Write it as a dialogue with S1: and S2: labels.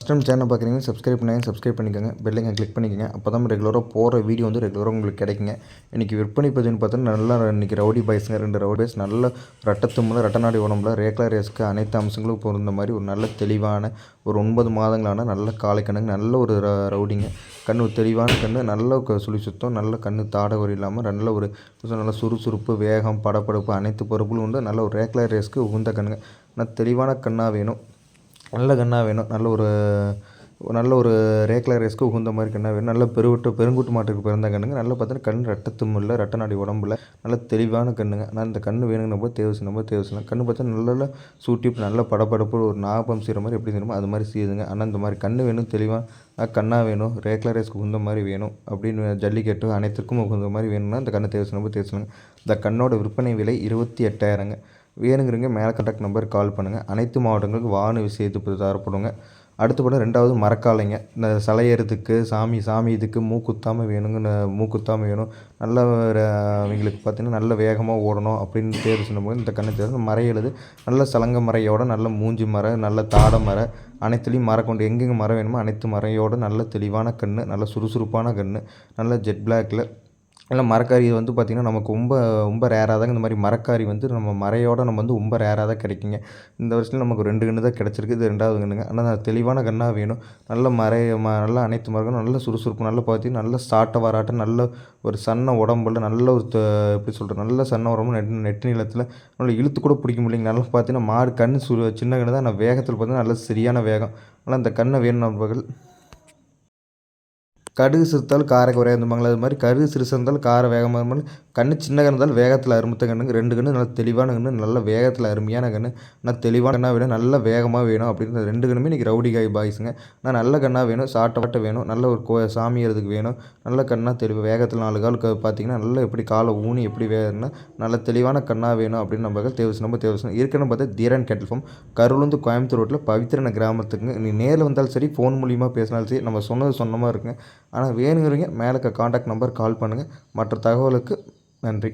S1: First time channel பார்க்குறீங்க subscribe பண்ணி subscribe பண்ணிக்கோங்க பெல்லைங்க கிளிக் பண்ணிக்கோங்க. அப்போ தான் ரெகுலராக போகிற வீடியோ வந்து ரெகுலராக உங்களுக்கு கிடைக்குங்க. இன்றைக்கி விற்பனை பதிவுன்னு பார்த்தா நல்லா இன்றைக்கி ரவுடி பாய்ஸுங்க ரெண்டு ரவுடி பாய்ஸ் நல்ல ரட்டத்தும்பில் ரட்டநாடி உடம்புல ரேக்லா ரேஸ்க்கு அனைத்து அம்சங்களும் பொருந்த மாதிரி ஒரு நல்ல தெளிவான ஒரு ஒன்பது மாதங்களான நல்ல காலை கண்ணுங்க நல்ல ஒரு ர- ரவுடிங்க. கண்ணு தெளிவான கண்ணு நல்ல சுழி சுத்தம் நல்ல கண்ணு தாடை இல்லாமல் நல்ல ஒரு நல்ல சுறுசுறுப்பு வேகம் படபடப்பு அனைத்து பொறுப்புகளும் உண்டு. நல்ல ஒரு ரேக்லா ரேஸ்க்கு உகுந்த கண்ணுங்க. ஆனால் தெளிவான கண்ணாக வேணும். நல்ல கண்ணாக வேணும். நல்ல ஒரு நல்ல ஒரு ரேக்லா ரேஸ்க்கு உகுந்த மாதிரி கண்ணாக வேணும். நல்ல பெருவிட்டு பெருங்குட்டு மாட்டுக்கு பிறந்த கண்ணுங்க. நல்லா பார்த்தீங்கன்னா கண் ரட்டத்துமில்ல ரட்ட நாடி உடம்புல நல்ல தெளிவான கண்ணுங்க. நான் இந்த கண் வேணுங்கிற போது தேவை செய்யணும். போது தேவை செய்யலாம். கண்ணு பார்த்தா நல்ல சூட்டி நல்ல படபடப்பு ஒரு நாகப்பம் செய்கிற மாதிரி எப்படி செய்யணுமோ அது மாதிரி செய்யுதுங்க. ஆனால் இந்த மாதிரி கண் வேணும் தெளிவாக கண்ணாக வேணும் ரேக்லா ரேஸ்க்கு உகுந்த மாதிரி வேணும் அப்படின்னு ஜல்லிக்கட்டு அனைத்துக்கும் உகுந்த மாதிரி வேணும்னா இந்த கண்ணை தேவை செய்யணும். தேவை இந்த கண்ணோட விற்பனை விலை இருபத்தி எட்டாயிரங்க. வேணுங்கிறவங்க மேலே கான்டாக்ட் நம்பருக்கு கால் பண்ணுங்கள் அனைத்து மாவட்டங்களுக்கு வாகன விசேத்து தரப்படுங்க. அடுத்து படம் ரெண்டாவது மரக்காலைங்க. இந்த சலையறதுக்கு சாமி சாமி இதுக்கு மூக்குத்தாமல் வேணுங்கன்னு மூக்குத்தாமல் வேணும். நல்ல அவங்களுக்கு பார்த்திங்கன்னா நல்ல வேகமாக ஓடணும் அப்படின்னு தேர்வு பண்ணும்போது இந்த கண்ணு தேர்வு மறை எழுது. நல்ல சலங்க மறையோட நல்ல மூஞ்சி மர நல்ல தாடை மர அனைத்துலேயும் மரம் கொண்டு எங்கெங்கே மரம் வேணுமோ அனைத்து மரையோட நல்ல தெளிவான கண் நல்ல சுறுசுறுப்பான கண் நல்ல ஜெட் பிளாக்கில் நல்ல மரக்காரி வந்து பார்த்திங்கன்னா நமக்கு ரொம்ப ரொம்ப ரேராக தாங்க. இந்த மாதிரி மரக்காரி வந்து நம்ம மறையோட நம்ம வந்து ரொம்ப ரேராக தான் கிடைக்குங்க. இந்த வருஷத்தில் நமக்கு ரெண்டு கன்று தான் கிடச்சிருக்கு. இது ரெண்டாவது கன்றுங்க. ஆனால் தெளிவான கண்ணாக வேணும். நல்ல மறை ம நல்ல அனைத்து மரங்களும் நல்ல சுறுசுறுப்பு நல்லா பார்த்தீங்கன்னா நல்ல சாட்டை வராட்டம் நல்ல ஒரு சன்ன உடம்புல நல்ல ஒரு த- எப்படி சொல்கிறது நல்ல சன்ன உடம்பு நெட் நெட்டு நிலத்தில் நல்ல இழுத்து கூட பிடிக்க முடியலைங்க. நல்லா பார்த்தீங்கன்னா மாடு கண் சு சின்ன கன்று தான். ஆனால் வேகத்தில் பார்த்தீங்கன்னா நல்ல சரியான வேகம். ஆனால் அந்த கண்ணை வேணும் நண்பர்கள் கடுகு சிறுத்தால் காரை குறையாதும்பாங்களா அது மாதிரி கடுகு சிறு இருந்தாலும் காரை வேகமாக கண்ணு சின்ன இருந்தாலும் வேகத்தில் அருமத்த கண்ணுங்க. ரெண்டு கண்ணு நல்லா தெளிவான கண்ணு நல்ல வேகத்தில் அருமையான கண்ணு. நான் தெளிவான கண்ணாக வேணும் நல்ல வேகமாக வேணும் அப்படின்னு ரெண்டு கண்ணுமே இன்றைக்கி ரவுடி காய் பாய்ஸுங்க நான் நல்ல கண்ணாக வேணும் சாட்டப்பட்ட வேணும் நல்ல ஒரு கோ சாமியறதுக்கு வேணும். நல்ல கண்ணாக தெளிவு வேகத்தில் நாலு கால் பார்த்தீங்கன்னா நல்லா எப்படி காலை ஊனி எப்படி வேணும்னா நல்ல தெளிவான கண்ணாக வேணும் அப்படின்னு நம்ம தேவசம் நம்ம தேவசம் இருக்கணும் பார்த்தா தீரன் கேட்டல் ஃபார்ம் கருளுந்து கோயம்புத்தூர் ரோட்டில் பவித்திரன கிராமத்துக்கு நீ நேரில் வந்தாலும் சரி ஃபோன் மூலியமாக பேசினாலும் சரி நம்ம சொன்னது சொன்னமாக இருக்குங்க. ஆனால் வேணுங்கிறவங்க மேலே காண்டாக்ட் நம்பர் கால் பண்ணுங்கள் மற்ற தகவலுக்கு நன்றி.